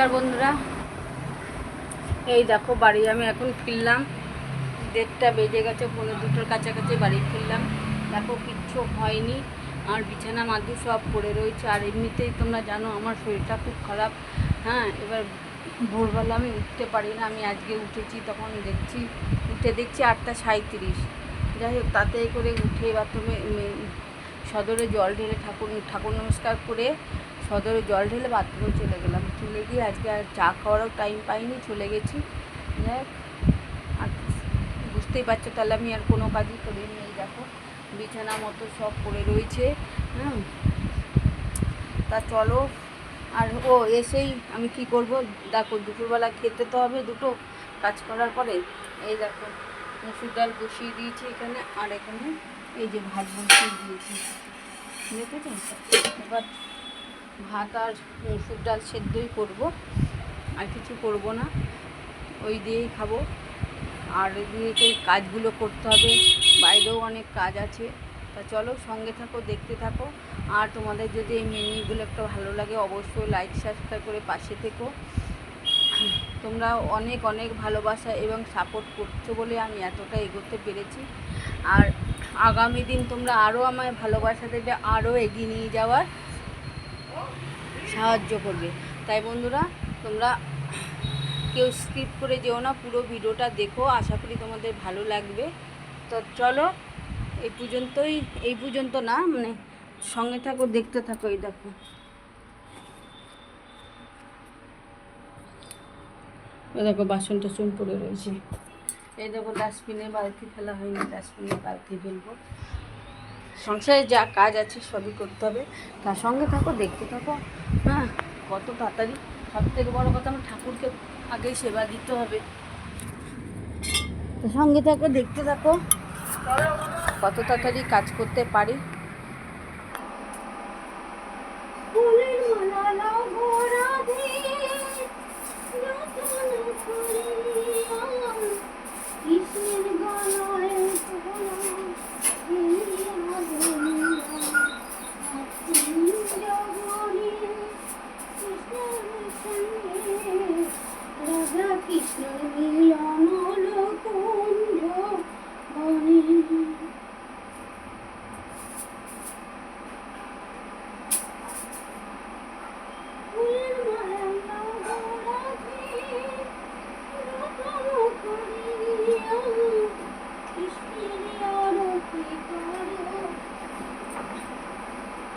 নমস্কার বন্ধুরা। এই দেখো, বাড়ি আমি এখন ফিরলাম। দেড়টা বেজে গেছে পনেরো দুটোর কাছাকাছি বাড়ি ফিরলাম। দেখো, কিচ্ছু হয়নি। আর বিছানা মাদু সব পড়ে রয়েছে। আর এমনিতেই তোমরা জানো, আমার শরীরটা খুব খারাপ। হ্যাঁ এবার ভোরবেলা আমি উঠতে পারি না। আমি আজকে উঠেছি, তখন দেখছি, উঠে দেখছি আটটা সাঁইত্রিশ। যাই হোক তাতে করে উঠে বাথরুমে সদরে জল ঢেলে ঠাকুর ঠাকুর নমস্কার করে সদরে জল ঢেলে বাথরুমে চলে গেলাম। চলে গিয়ে আজকে আর চা খাওয়ারও টাইম পাইনি, চলে গেছি। আর বুঝতেই পারছ, তাহলে আমি আর কোনো কাজই করিনি। এই দেখো, বিছানা মতো সব পড়ে রয়েছে হ্যাঁ তা চলো, আর ও এসেই আমি কি করব? দেখো, দুপুরবেলা খেতে তো হবে দুটো, কাজ করার পরে। এই দেখো, মুসুর ডাল বসিয়ে দিয়েছি এখানে, আর এখানে এই যে ভাত বসিয়ে দিয়েছি। দেখেছ? এবার ভাত আর মুসুর ডাল সেদ্ধই করব। আর কিছু করব না। ওই দিয়েই খাব। আর এদিকে কাজগুলো করতে হবে। বাইরেও অনেক কাজ আছে। তা চলো সঙ্গে থাকো, দেখতে থাকো। আর তোমাদের যদি এই মেনুগুলো একটা ভালো লাগে, অবশ্যই লাইক সাবস্ক্রাইব করে পাশে থেকো। তোমরা অনেক অনেক ভালোবাসা এবং সাপোর্ট করছ বলে আমি এতটা এগোতে পেরেছি। আর আগামী দিন তোমরা আরও আমায় ভালোবাসা দেবে, আরও এগিয়ে নিয়ে যাওয়ার। সাহায্য করবে। তাই বন্ধুরা, তোমরা কেউ স্কিপ করে যেও না, পুরো ভিডিওটা দেখো। আশা করি তোমাদের ভালো লাগবে। তো চলো এই পর্যন্তই, এই পর্যন্ত না মানে সঙ্গে থাকো, দেখতে থাকো, এই দেখো। দেখো বাসন টাসন পড়ে রয়েছে। এই দেখো, ডাস্টবিনে বালতি ফেলা হয়নি, ডাস্টবিনে বালতি ফেলব। সংসারে যা কাজ আছে সবই করতে হবে। তার সঙ্গে থাকো, দেখতে থাকো। হ্যাঁ কত তাড়াতাড়ি। সব থেকে বড়ো কথা আমার ঠাকুরকে আগেই সেবা দিতে হবে। সঙ্গে থাকো, দেখতে থাকো। কত তাড়াতাড়ি কাজ করতে পারি।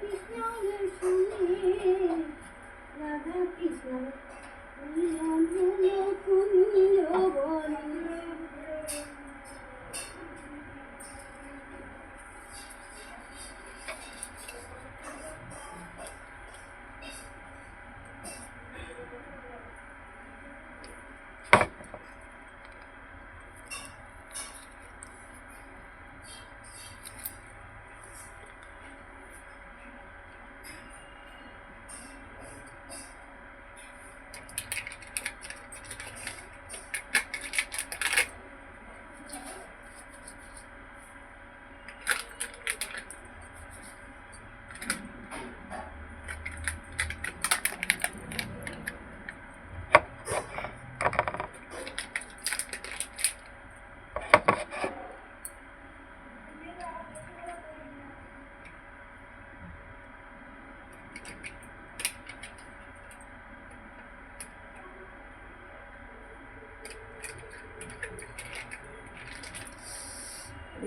কৃষ্ণের সঙ্গে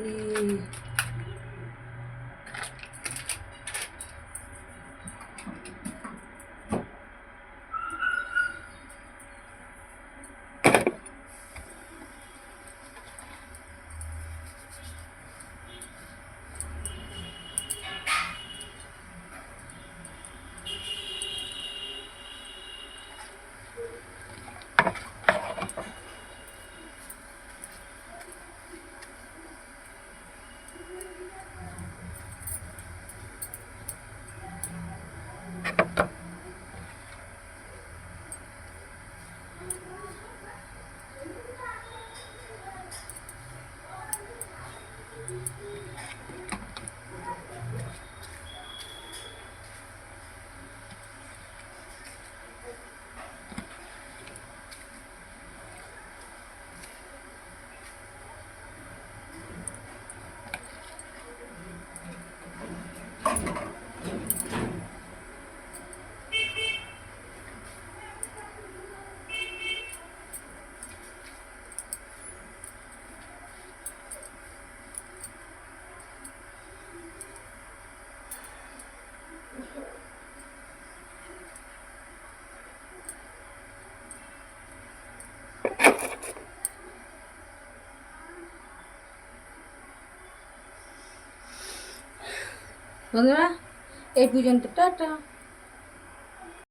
এই বন্ধুরা এই পর্যন্ত টাটা।